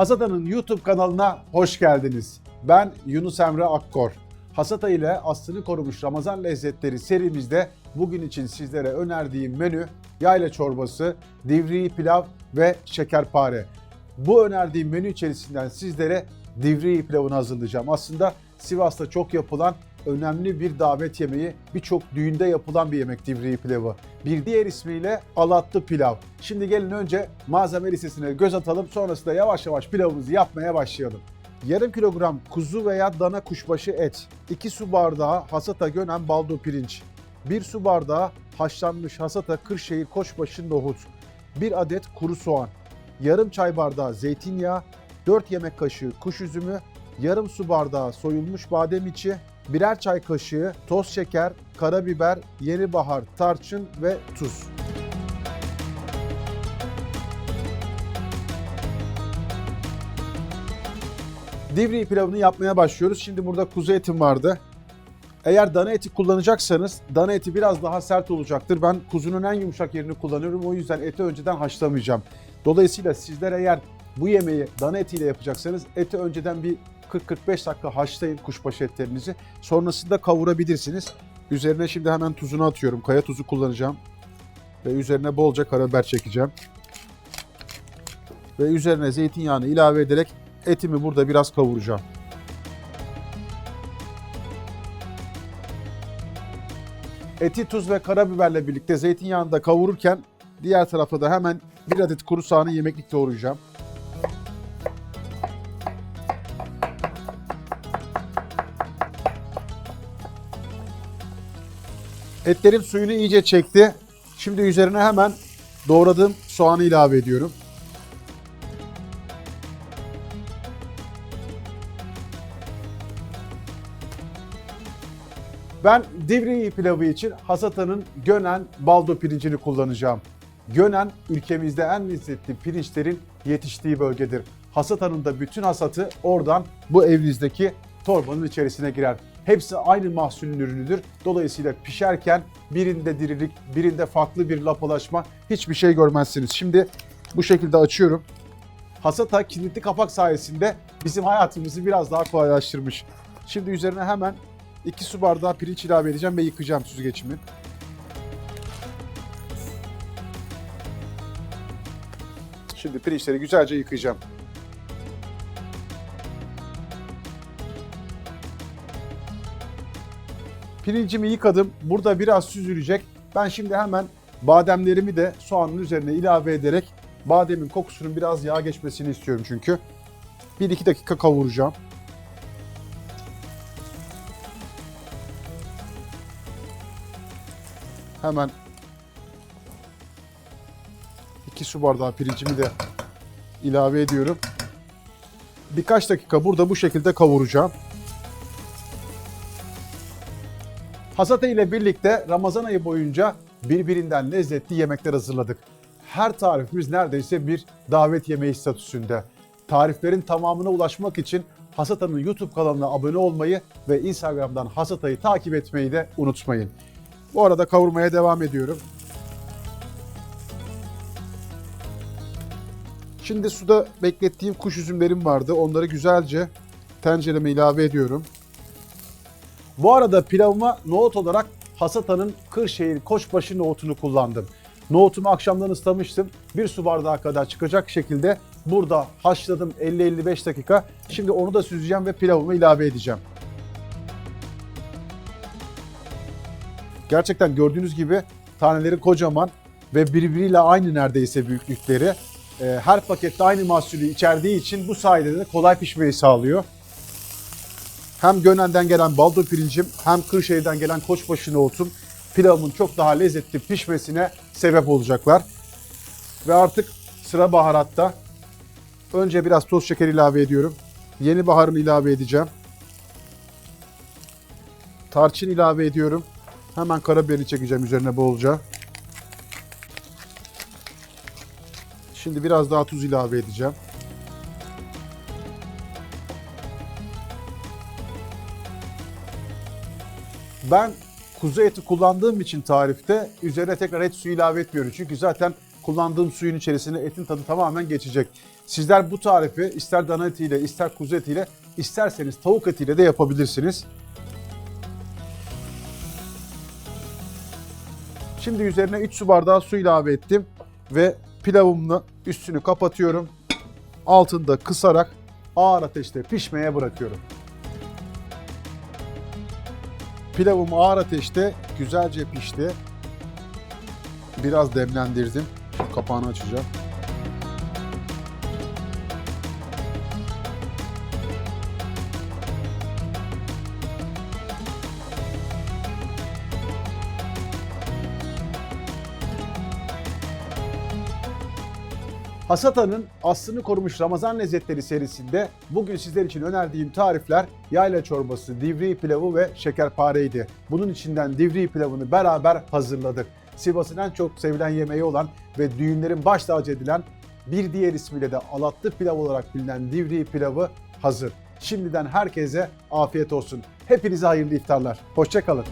Hasata'nın YouTube kanalına hoş geldiniz. Ben Yunus Emre Akkor. Hasata ile aslını korumuş Ramazan lezzetleri serimizde bugün için sizlere önerdiğim menü yayla çorbası, divri pilav ve şekerpare. Bu önerdiğim menü içerisinden sizlere divri pilavını hazırlayacağım. Aslında Sivas'ta çok yapılan önemli bir davet yemeği, birçok düğünde yapılan bir yemek divri pilavı. Bir diğer ismiyle alatlı pilav. Şimdi gelin önce malzeme listesine göz atalım, sonrasında yavaş yavaş pilavımızı yapmaya başlayalım. Yarım kilogram kuzu veya dana kuşbaşı et, 2 su bardağı hasata gönen baldo pirinç, 1 su bardağı haşlanmış hasata Kırşehir koçbaşı nohut, 1 adet kuru soğan, yarım çay bardağı zeytinyağı, 4 yemek kaşığı kuş üzümü, yarım su bardağı soyulmuş badem içi, birer çay kaşığı toz şeker, karabiber, yeni bahar, tarçın ve tuz. Divri pilavını yapmaya başlıyoruz. Şimdi burada kuzu etim vardı. Eğer dana eti kullanacaksanız dana eti biraz daha sert olacaktır. Ben kuzunun en yumuşak yerini kullanıyorum. O yüzden eti önceden haşlamayacağım. Dolayısıyla sizler eğer bu yemeği dana etiyle yapacaksanız eti önceden bir 40-45 dakika haşlayın kuşbaşı etlerinizi. Sonrasında kavurabilirsiniz. Üzerine şimdi hemen tuzunu atıyorum. Kaya tuzu kullanacağım. Ve üzerine bolca karabiber çekeceğim. Ve üzerine zeytinyağını ilave ederek etimi burada biraz kavuracağım. Eti tuz ve karabiberle birlikte zeytinyağında kavururken diğer tarafta da hemen bir adet kuru soğanı yemeklik doğrayacağım. Etlerim suyunu iyice çekti. Şimdi üzerine hemen doğradığım soğanı ilave ediyorum. Ben Divriği pilavı için Hasata'nın Gönen baldo pirincini kullanacağım. Gönen ülkemizde en lezzetli pirinçlerin yetiştiği bölgedir. Hasata'nın da bütün hasatı oradan bu evinizdeki torbanın içerisine girer. Hepsi aynı mahsulün ürünüdür. Dolayısıyla pişerken birinde dirilik, birinde farklı bir lapalaşma hiçbir şey görmezsiniz. Şimdi bu şekilde açıyorum. Hasata kilitli kapak sayesinde bizim hayatımızı biraz daha kolaylaştırmış. Şimdi üzerine hemen 2 su bardağı pirinç ilave edeceğim ve yıkayacağım süzgecimi. Şimdi pirinçleri güzelce yıkayacağım. Pirincimi yıkadım. Burada biraz süzülecek. Ben şimdi hemen bademlerimi de soğanın üzerine ilave ederek bademin kokusunun biraz yağ geçmesini istiyorum çünkü. 1-2 dakika kavuracağım. Hemen 2 su bardağı pirincimi de ilave ediyorum. Birkaç dakika burada bu şekilde kavuracağım. Hasata ile birlikte Ramazan ayı boyunca birbirinden lezzetli yemekler hazırladık. Her tarifimiz neredeyse bir davet yemeği statüsünde. Tariflerin tamamına ulaşmak için Hasata'nın YouTube kanalına abone olmayı ve Instagram'dan Hasata'yı takip etmeyi de unutmayın. Bu arada kavurmaya devam ediyorum. Şimdi suda beklettiğim kuş üzümlerim vardı. Onları güzelce tencereme ilave ediyorum. Bu arada pilavıma nohut olarak Hasata'nın Kırşehir Koçbaşı nohutunu kullandım. Nohutumu akşamdan ıslamıştım. Bir su bardağı kadar çıkacak şekilde burada haşladım 50-55 dakika. Şimdi onu da süzeceğim ve pilavıma ilave edeceğim. Gerçekten gördüğünüz gibi taneleri kocaman ve birbiriyle aynı neredeyse büyüklükleri. Ee, Her pakette aynı mahsulü içerdiği için bu sayede de kolay pişmeyi sağlıyor. Hem Gönen'den gelen baldo pirincim hem Kırşehir'den gelen koçbaşı nohutum pilavımın çok daha lezzetli pişmesine sebep olacaklar. Ve artık sıra baharatta. Önce biraz toz şeker ilave ediyorum. Yeni baharını ilave edeceğim. Tarçın ilave ediyorum. Hemen karabiberi çekeceğim üzerine bolca. Şimdi biraz daha tuz ilave edeceğim. Ben kuzu eti kullandığım için tarifte üzerine tekrar et suyu ilave etmiyorum. Çünkü zaten kullandığım suyun içerisine etin tadı tamamen geçecek. Sizler bu tarifi ister dana etiyle, ister kuzu etiyle, isterseniz tavuk etiyle de yapabilirsiniz. Şimdi üzerine 3 su bardağı su ilave ettim ve pilavımla üstünü kapatıyorum. Altında kısarak ağır ateşte pişmeye bırakıyorum. Pilavım ağır ateşte güzelce pişti. Biraz demlendirdim. Kapağını açacağım. Hasata'nın aslını korumuş Ramazan lezzetleri serisinde bugün sizler için önerdiğim tarifler yayla çorbası, divri pilavı ve şekerpareydi. Bunun içinden divri pilavını beraber hazırladık. Sivas'ın en çok sevilen yemeği olan ve düğünlerin baş tacı edilen bir diğer ismiyle de alatlı pilav olarak bilinen divri pilavı hazır. Şimdiden herkese afiyet olsun. Hepinize hayırlı iftarlar. Hoşçakalın.